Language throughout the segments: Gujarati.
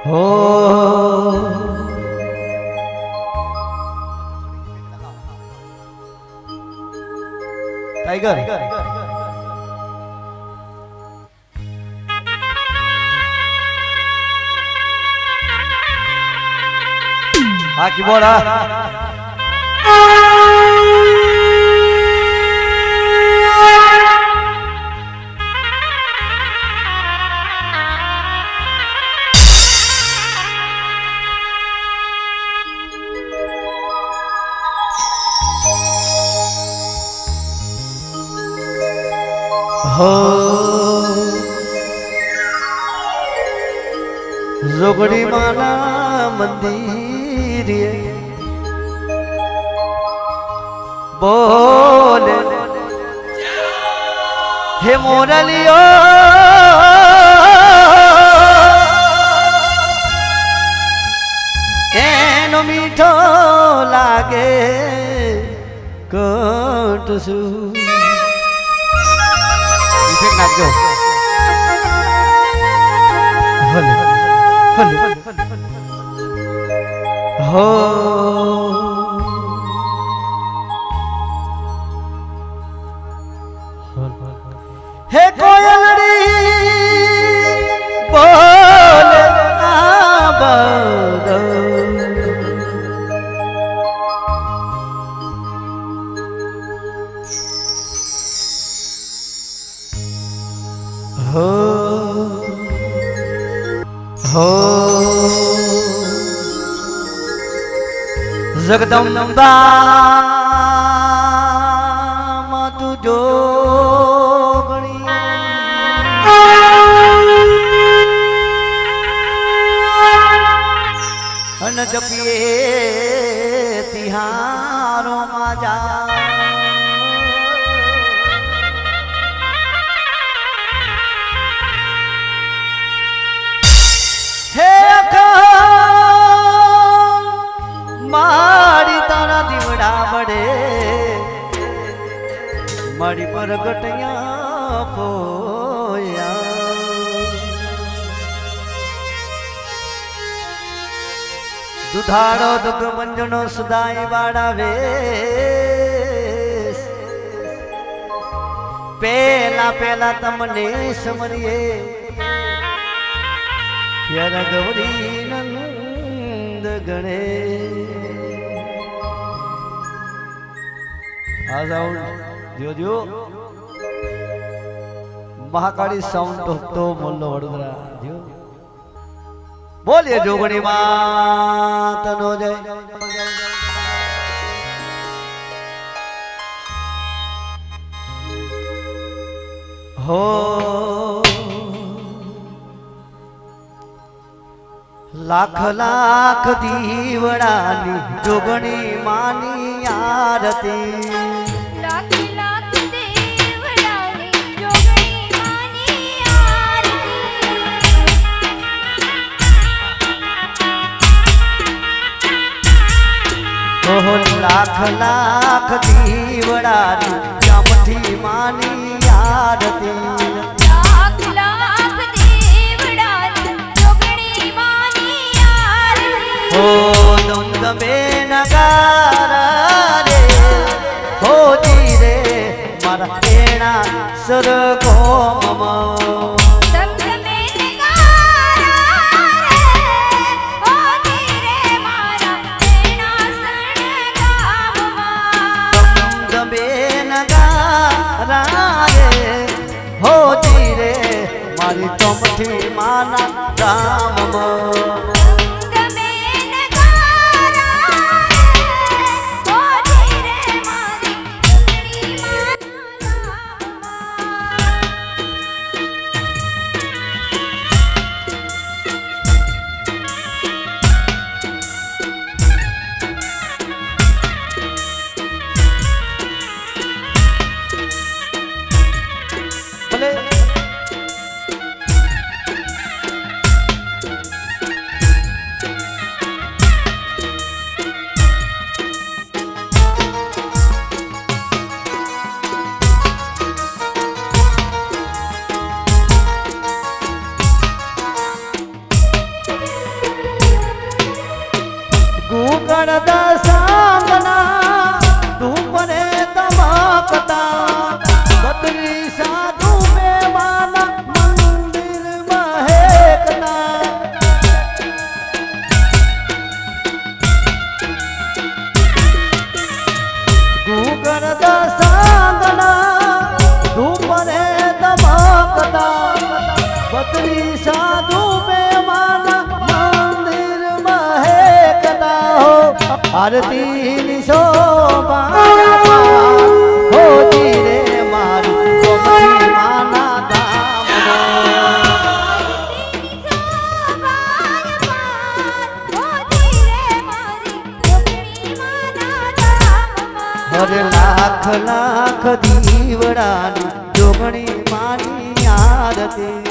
હો. ટાઈગર હા કીબોર્ડ હો. જોગડી માના મંદિર બોલે હે મોરલિયો એનો મીઠો લાગે કટસું ઇફેક્ટ નાખજો. હલે હલે હો હે. હો હો. જગદંબા માં તું જોગણી અન જપીએ મારી પર ગટયા પોયા દુધાળો દુઃખ મંજણો સુદાઈ વાળા વેશ પેલા પેલા તમને સમરીએ યાર ગૌરી નંદ ગણે આ સાઉન્ડ જો જો મહાકાળી સાઉન્ડ તો મોલ્લો વડોદરા જો બોલીએ જોગણી માતનો જય. હો. લાખ લાખ દીવડાની જોગણી માની આરતી. લાખ લાખ દીવડાની જમથી માની આરતી. લાખ લાખ દેવડાની જોગણી માની આરતી. નગારા રે હો રે મારા એણા સરગો ધમધમે તમથી માના રામ ગણદશા મારતી શોભા હોજી રે અરે લાખ લાખ દીવડાની જોગણી માની આરતી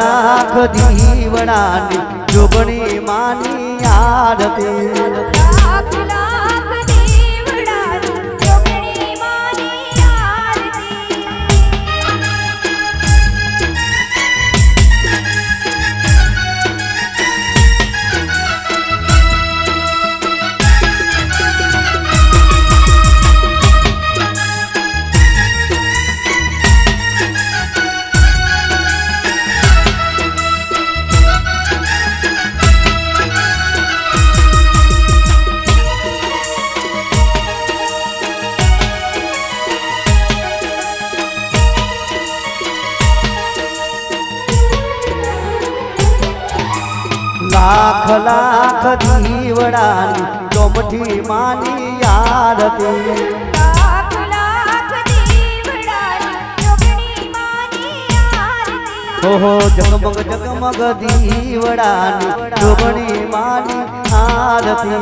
લાખ દીવડાની જોગણી માની આરતી. ઓહો જગમગ જગમગ દીવડાની ડોબણી માની આરતી.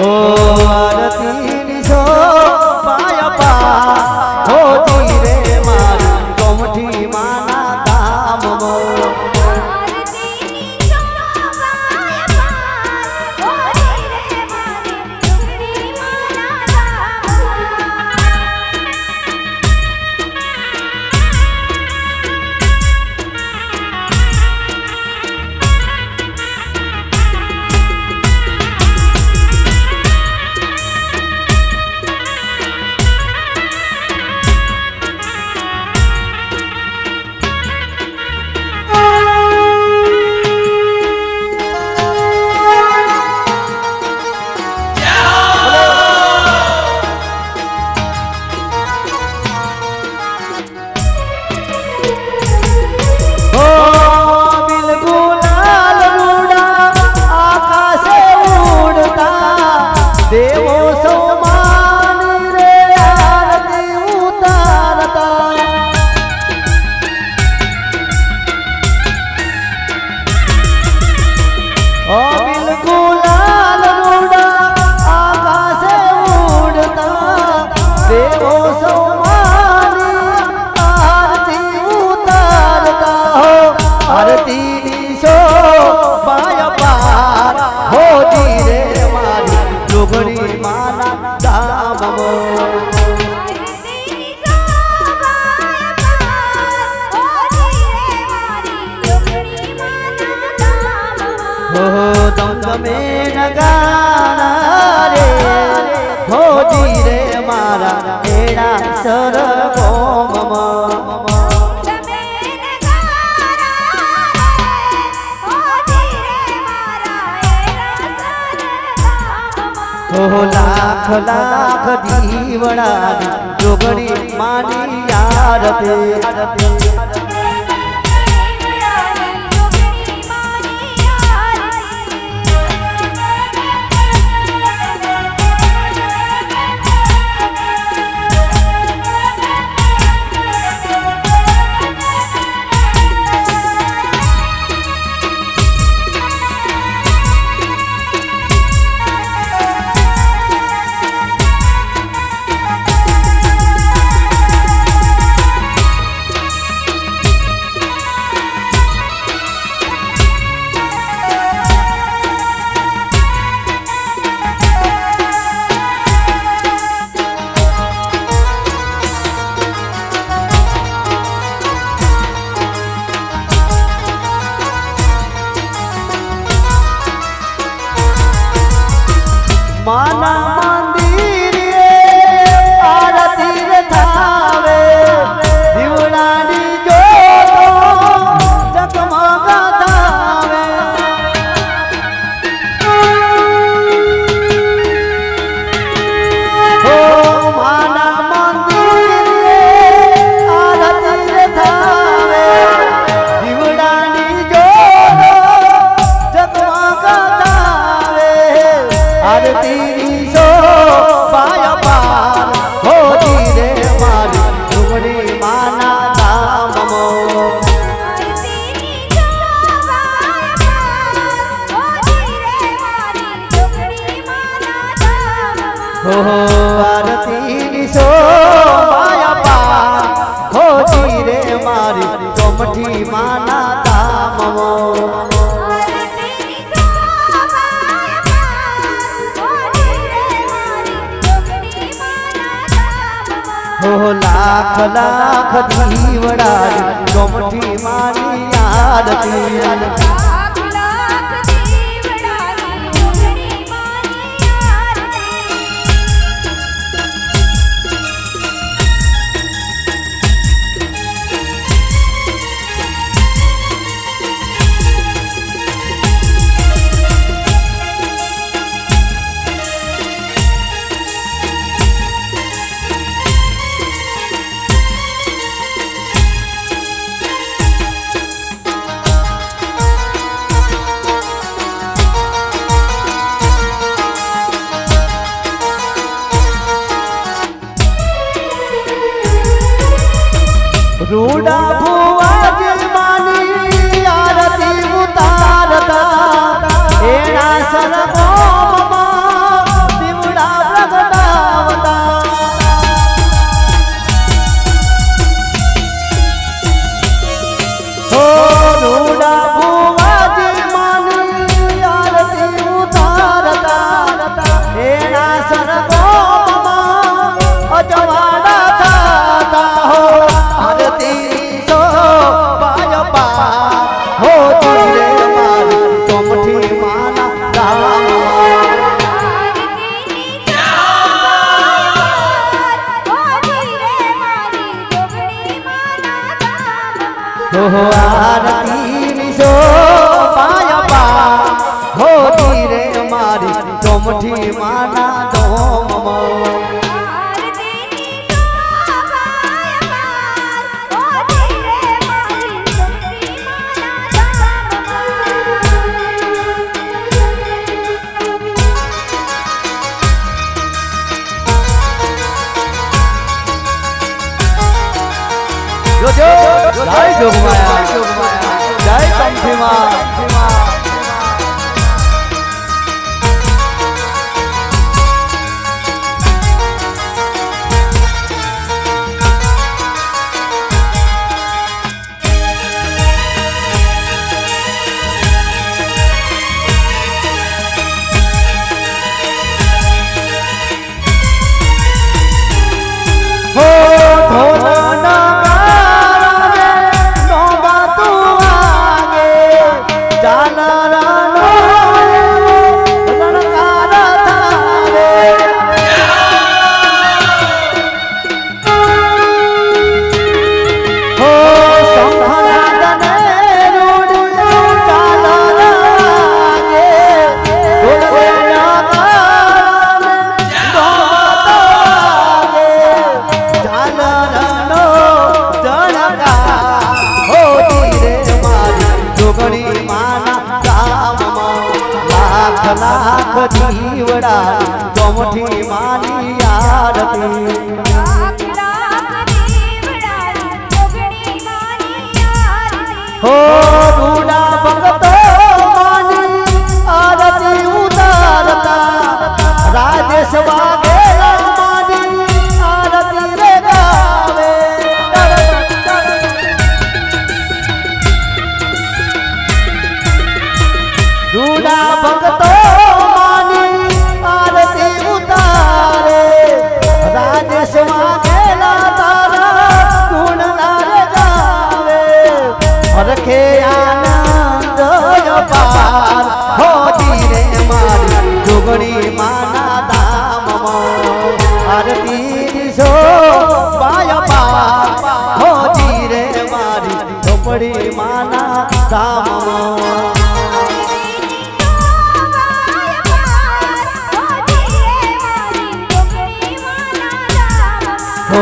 ઓ આરતી. નિશો પાયા પા લાખ લાખ દીવડા જોગણી માની આરતી આરતી. ઓહો, આરતી નિશો માયાપા ખોજી રે મારી ચોમઠી માના તામવો ઓહો, લાખ લાખ દીવડા ચોમઠી મારી આરતી. રૂડા Joke લાખ જીવડા ચોમઠી માની આરતી.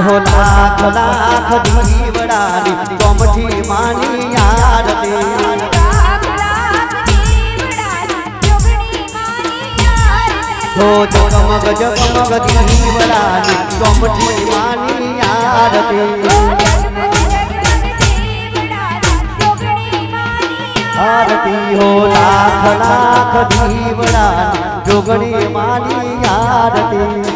હો લાખ લાખ દીવડાની કોમઠી માની આરતી. હો જગમગ જગમગ દીવડાની કોમઠી માની આરતી. આરતી હો લાખ લાખ દીવડાની જોગણી માની આરતી.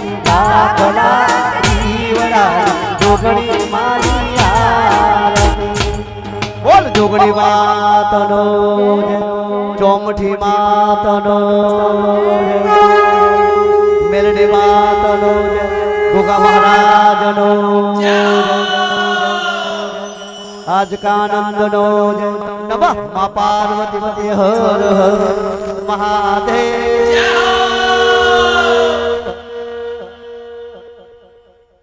જોગણી માની આરતી. બોલ જોગણી માતનો ચોમઠી માતનો મેલડી માતનો ગોગા મહારાજનો જય. આજ કાનંદનો નમઃ મા પાર્વતી હર હર. મહાદેવ.